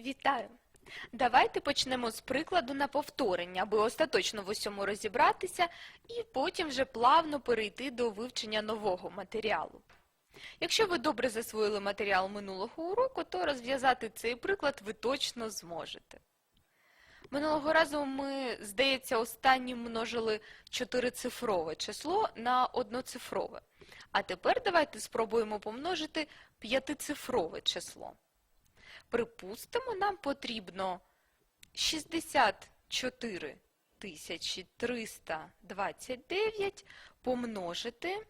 Вітаю! Давайте почнемо з прикладу на повторення, аби остаточно в усьому розібратися і потім вже плавно перейти до вивчення нового матеріалу. Якщо ви добре засвоїли матеріал минулого уроку, то розв'язати цей приклад ви точно зможете. Минулого разу ми, здається, останнім множили чотирицифрове число на одноцифрове. А тепер давайте спробуємо помножити п'ятицифрове число. Припустимо, нам потрібно 64 329 помножити,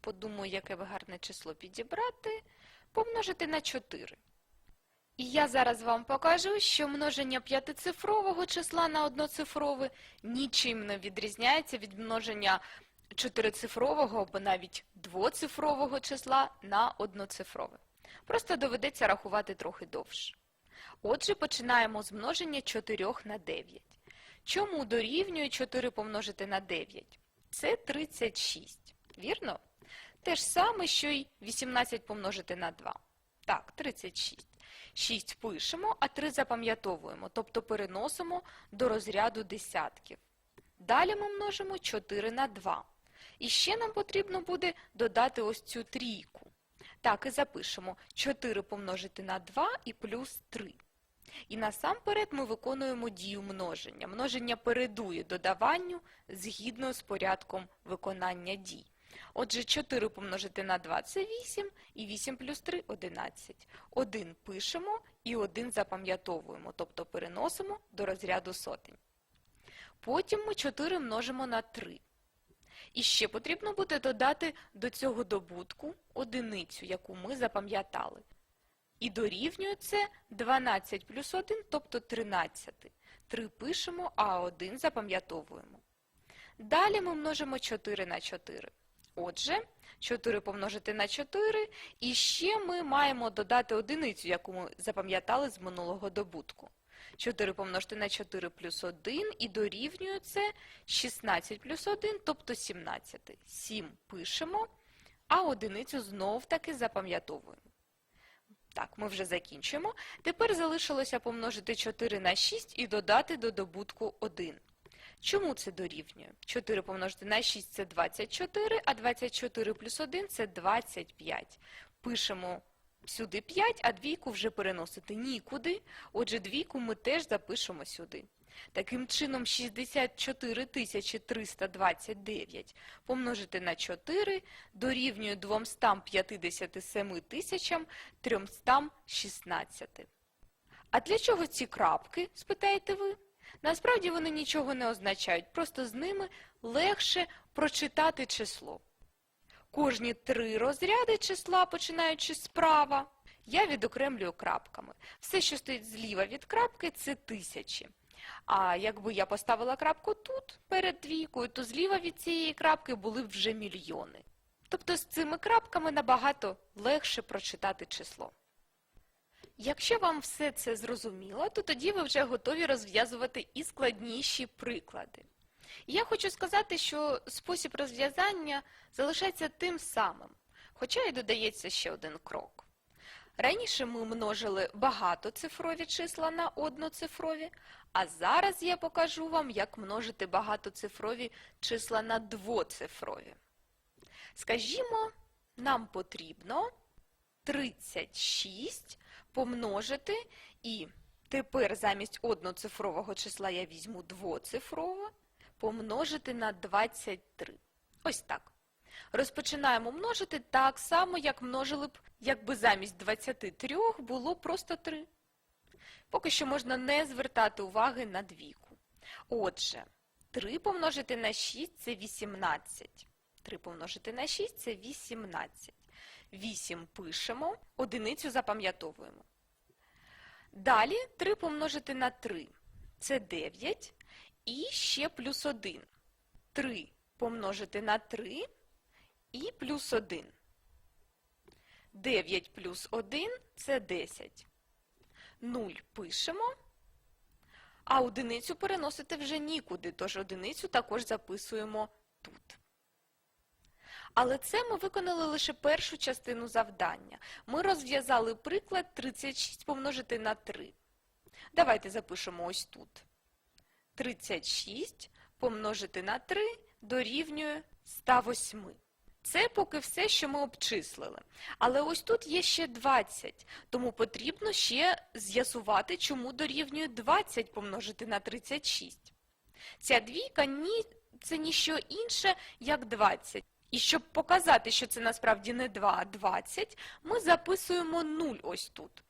подумаю, яке би гарне число підібрати, помножити на 4. І я зараз вам покажу, що множення п'ятицифрового числа на одноцифрове нічим не відрізняється від множення чотирицифрового або навіть двоцифрового числа на одноцифрове. Просто доведеться рахувати трохи довше. Отже, починаємо з множення 4 на 9. Чому дорівнює 4 помножити на 9? Це 36. Вірно? Те ж саме, що й 18 помножити на 2. Так, 36. 6 пишемо, а 3 запам'ятовуємо, тобто переносимо до розряду десятків. Далі ми множимо 4 на 2. І ще нам потрібно буде додати ось цю трійку. Так, і запишемо 4 помножити на 2 і плюс 3. І насамперед ми виконуємо дію множення. Множення передує додаванню згідно з порядком виконання дій. Отже, 4 помножити на 2 – це 8, і 8 плюс 3 – 11. 1 пишемо і 1 запам'ятовуємо, тобто переносимо до розряду сотень. Потім ми 4 множимо на 3. І ще потрібно буде додати до цього добутку одиницю, яку ми запам'ятали. І дорівнює це 12 плюс 1, тобто 13. 3 пишемо, а 1 запам'ятовуємо. Далі ми множимо 4 на 4. Отже, 4 помножити на 4, і ще ми маємо додати одиницю, яку ми запам'ятали з минулого добутку. 4 помножити на 4 плюс 1 і дорівнює це 16 плюс 1, тобто 17. 7 пишемо, а одиницю знов-таки запам'ятовуємо. Так, ми вже закінчуємо. Тепер залишилося помножити 4 на 6 і додати до добутку 1. Чому це дорівнює? 4 помножити на 6 – це 24, а 24 плюс 1 – це 25. Пишемо сюди 5, а двійку вже переносити нікуди. Отже, двійку ми теж запишемо сюди. Таким чином, 64 329 помножити на 4 дорівнює 257 316. А для чого ці крапки, спитаєте ви? Насправді вони нічого не означають, просто з ними легше прочитати число. Кожні три розряди числа, починаючи справа, я відокремлюю крапками. Все, що стоїть зліва від крапки, це тисячі. А якби я поставила крапку тут, перед двійкою, то зліва від цієї крапки були б вже мільйони. Тобто з цими крапками набагато легше прочитати число. Якщо вам все це зрозуміло, то тоді ви вже готові розв'язувати і складніші приклади. Я хочу сказати, що спосіб розв'язання залишається тим самим, хоча і додається ще один крок. Раніше ми множили багатоцифрові числа на одноцифрові, а зараз я покажу вам, як множити багатоцифрові числа на двоцифрові. Скажімо, нам потрібно 36 помножити, і тепер замість одноцифрового числа я візьму двоцифрове, помножити на 23. Ось так. Розпочинаємо множити так само, як множили б, якби замість 23 було просто 3. Поки що можна не звертати уваги на двійку. Отже, 3 помножити на 6 – це 18. 3 помножити на 6 – це 18. 8 пишемо, одиницю запам'ятовуємо. Далі 3 помножити на 3 – це 9. І ще плюс 1. 3 помножити на 3 і плюс 1. 9 плюс 1 – це 10. 0 пишемо, а одиницю переносити вже нікуди, тож одиницю також записуємо тут. Але це ми виконали лише першу частину завдання. Ми розв'язали приклад 36 помножити на 3. Давайте запишемо ось тут. 36 помножити на 3 дорівнює 108. Це поки все, що ми обчислили. Але ось тут є ще 20, тому потрібно ще з'ясувати, чому дорівнює 20 помножити на 36. Ця двійка ні, це ніщо інше, як 20. І щоб показати, що це насправді не 2, а 20, ми записуємо 0 ось тут.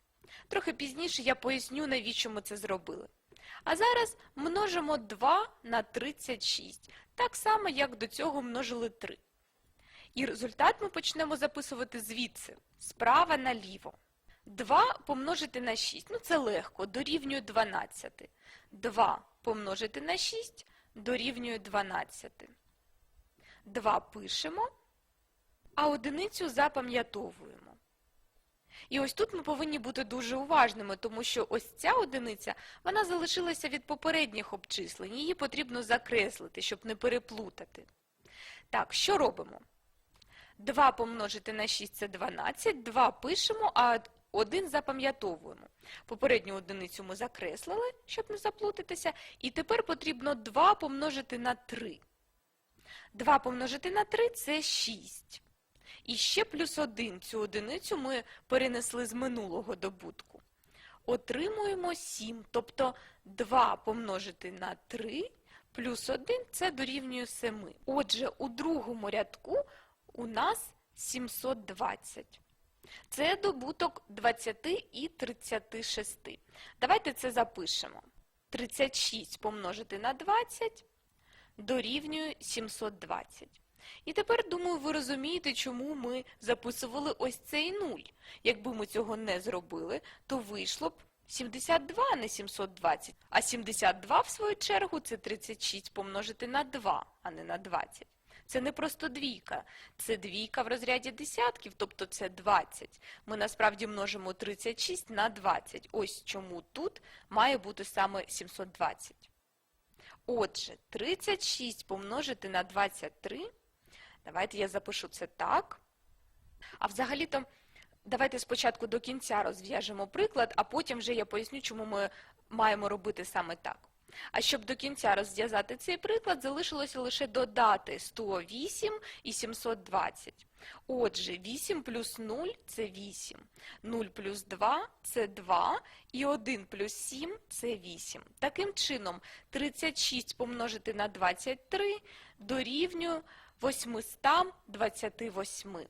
Трохи пізніше я поясню, навіщо ми це зробили. А зараз множимо 2 на 36, так само, як до цього множили 3. І результат ми почнемо записувати звідси, справа наліво. 2 помножити на 6, ну це легко, дорівнює 12. 2 помножити на 6 дорівнює 12. 2 пишемо, а одиницю запам'ятовуємо. І ось тут ми повинні бути дуже уважними, тому що ось ця одиниця, вона залишилася від попередніх обчислень, її потрібно закреслити, щоб не переплутати. Так, що робимо? 2 помножити на 6 – це 12, 2 пишемо, а 1 запам'ятовуємо. Попередню одиницю ми закреслили, щоб не заплутатися, і тепер потрібно 2 помножити на 3. 2 помножити на 3 – це 6. І ще плюс 1 цю одиницю ми перенесли з минулого добутку. Отримуємо 7, тобто 2 помножити на 3 плюс 1 – це дорівнює 7. Отже, у другому рядку у нас 720. Це добуток 20 і 36. Давайте це запишемо. 36 помножити на 20 дорівнює 720. І тепер, думаю, ви розумієте, чому ми записували ось цей нуль. Якби ми цього не зробили, то вийшло б 72, а не 720. А 72, в свою чергу, це 36 помножити на 2, а не на 20. Це не просто двійка, це двійка в розряді десятків, тобто це 20. Ми насправді множимо 36 на 20. Ось чому тут має бути саме 720. Отже, 36 помножити на 23. Давайте я запишу це так. А взагалі-то, давайте спочатку до кінця розв'яжемо приклад, а потім вже я поясню, чому ми маємо робити саме так. А щоб до кінця розв'язати цей приклад, залишилося лише додати 108 і 720. Отже, 8 плюс 0 – це 8, 0 плюс 2 – це 2, і 1 плюс 7 – це 8. Таким чином, 36 помножити на 23 дорівнює 828.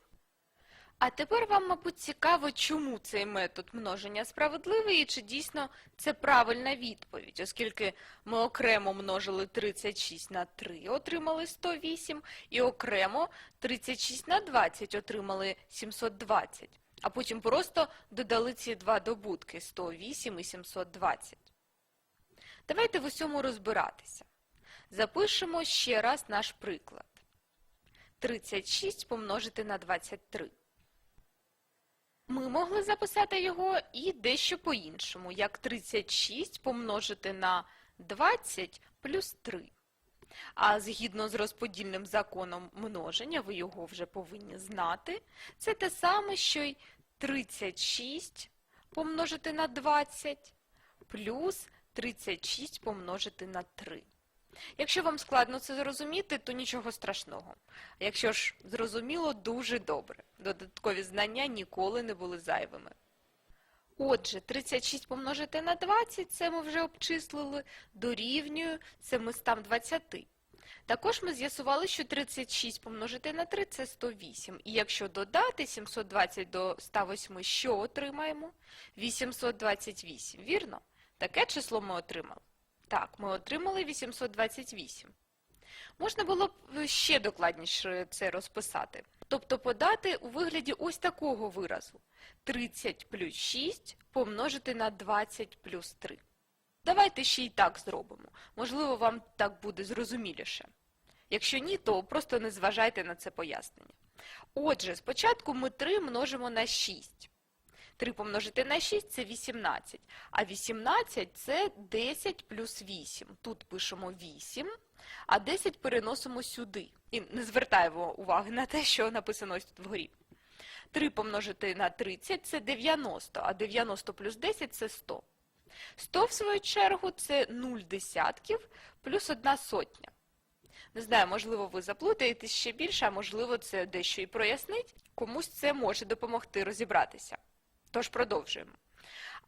А тепер вам, мабуть, цікаво, чому цей метод множення справедливий і чи дійсно це правильна відповідь, оскільки ми окремо множили 36 на 3, отримали 108, і окремо 36 на 20 отримали 720, а потім просто додали ці два добутки 108 і 720. Давайте в усьому розбиратися. Запишемо ще раз наш приклад. 36 помножити на 23. Ми могли записати його і дещо по-іншому, як 36 помножити на 20 плюс 3. А згідно з розподільним законом множення, ви його вже повинні знати, це те саме, що й 36 помножити на 20 плюс 36 помножити на 3. Якщо вам складно це зрозуміти, то нічого страшного. Якщо ж зрозуміло, дуже добре. Додаткові знання ніколи не були зайвими. Отже, 36 помножити на 20, це ми вже обчислили, дорівнює 720. Також ми з'ясували, що 36 помножити на 3 – це 108. І якщо додати 720 до 108, що отримаємо? 828, вірно? Таке число ми отримали. Так, ми отримали 828. Можна було б ще докладніше це розписати. Тобто подати у вигляді ось такого виразу. 30 плюс 6 помножити на 20 плюс 3. Давайте ще й так зробимо. Можливо, вам так буде зрозуміліше. Якщо ні, то просто не зважайте на це пояснення. Отже, спочатку ми 3 множимо на 6. 3 помножити на 6 – це 18, а 18 – це 10 плюс 8. Тут пишемо 8, а 10 переносимо сюди. І не звертаємо уваги на те, що написано ось тут вгорі. 3 помножити на 30 – це 90, а 90 плюс 10 – це 100. 100, в свою чергу, це 0 десятків плюс 1 сотня. Не знаю, можливо, ви заплутаєтесь ще більше, а можливо, це дещо і прояснить. Комусь це може допомогти розібратися. Тож продовжуємо.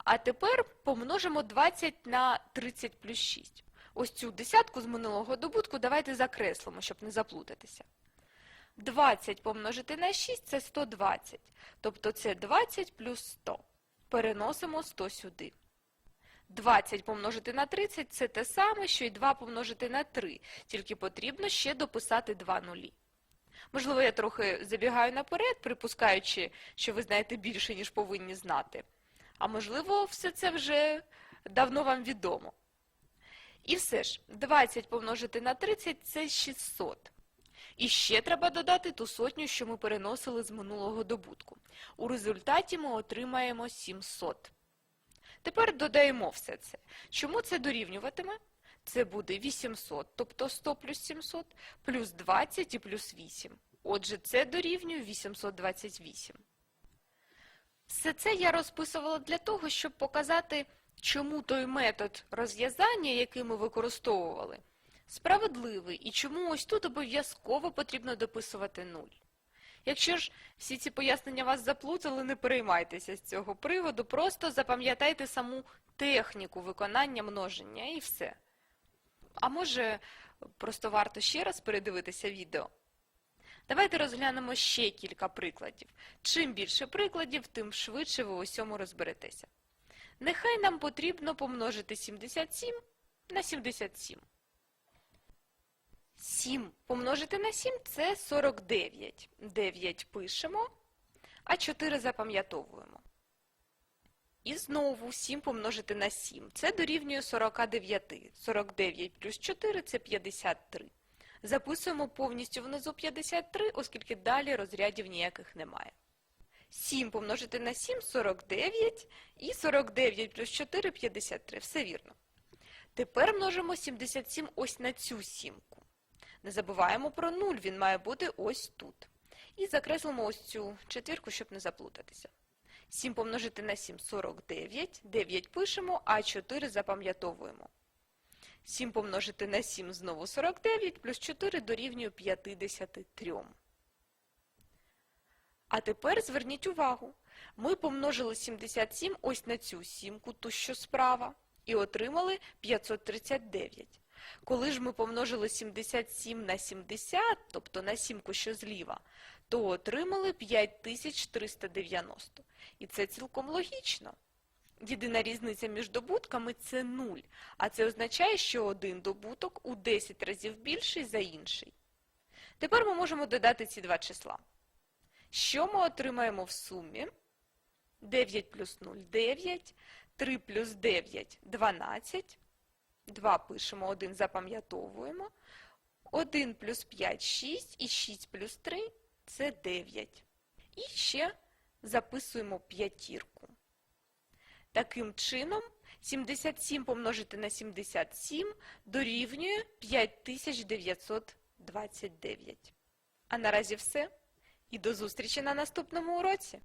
А тепер помножимо 20 на 30 плюс 6. Ось цю десятку з минулого добутку давайте закреслимо, щоб не заплутатися. 20 помножити на 6 – це 120. Тобто це 20 плюс 100. Переносимо 100 сюди. 20 помножити на 30 – це те саме, що і 2 помножити на 3. Тільки потрібно ще дописати 2 нулі. Можливо, я трохи забігаю наперед, припускаючи, що ви знаєте більше, ніж повинні знати. А можливо, все це вже давно вам відомо. І все ж, 20 помножити на 30 – це 600. І ще треба додати ту сотню, що ми переносили з минулого добутку. У результаті ми отримаємо 700. Тепер додаємо все це. Чому це дорівнюватиме? Це буде 800, тобто 100 плюс 700, плюс 20 і плюс 8. Отже, це дорівнює 828. Все це я розписувала для того, щоб показати, чому той метод розв'язання, який ми використовували, справедливий і чому ось тут обов'язково потрібно дописувати 0. Якщо ж всі ці пояснення вас заплутали, не переймайтеся з цього приводу, просто запам'ятайте саму техніку виконання множення і все. А може, просто варто ще раз передивитися відео? Давайте розглянемо ще кілька прикладів. Чим більше прикладів, тим швидше ви у всьому розберетеся. Нехай нам потрібно помножити 77 на 77. 7 помножити на 7 – це 49. 9 пишемо, а 4 запам'ятовуємо. І знову 7 помножити на 7 – це дорівнює 49. 49 плюс 4 – це 53. Записуємо повністю внизу 53, оскільки далі розрядів ніяких немає. 7 помножити на 7 – 49, і 49 плюс 4 – 53. Все вірно. Тепер множимо 77 ось на цю сімку. Не забуваємо про 0, він має бути ось тут. І закреслимо ось цю четвірку, щоб не заплутатися. 7 помножити на 7 – 49, 9 пишемо, а 4 запам'ятовуємо. 7 помножити на 7 знову 49, плюс 4 дорівнює 53. А тепер зверніть увагу. Ми помножили 77 ось на цю сімку, ту, що справа, і отримали 539. Коли ж ми помножили 77 на 70, тобто на сімку, що зліва, то отримали 5390. І це цілком логічно. Єдина різниця між добутками – це 0, а це означає, що один добуток у 10 разів більший за інший. Тепер ми можемо додати ці два числа. Що ми отримаємо в сумі? 9 плюс 0 – 9, 3 плюс 9 – 12, 2 пишемо, 1 запам'ятовуємо, 1 плюс 5 – 6, і 6 плюс 3 – це 9. І ще записуємо п'ятірку. Таким чином, 77 помножити на 77 дорівнює 5929. А наразі все. І до зустрічі на наступному уроці!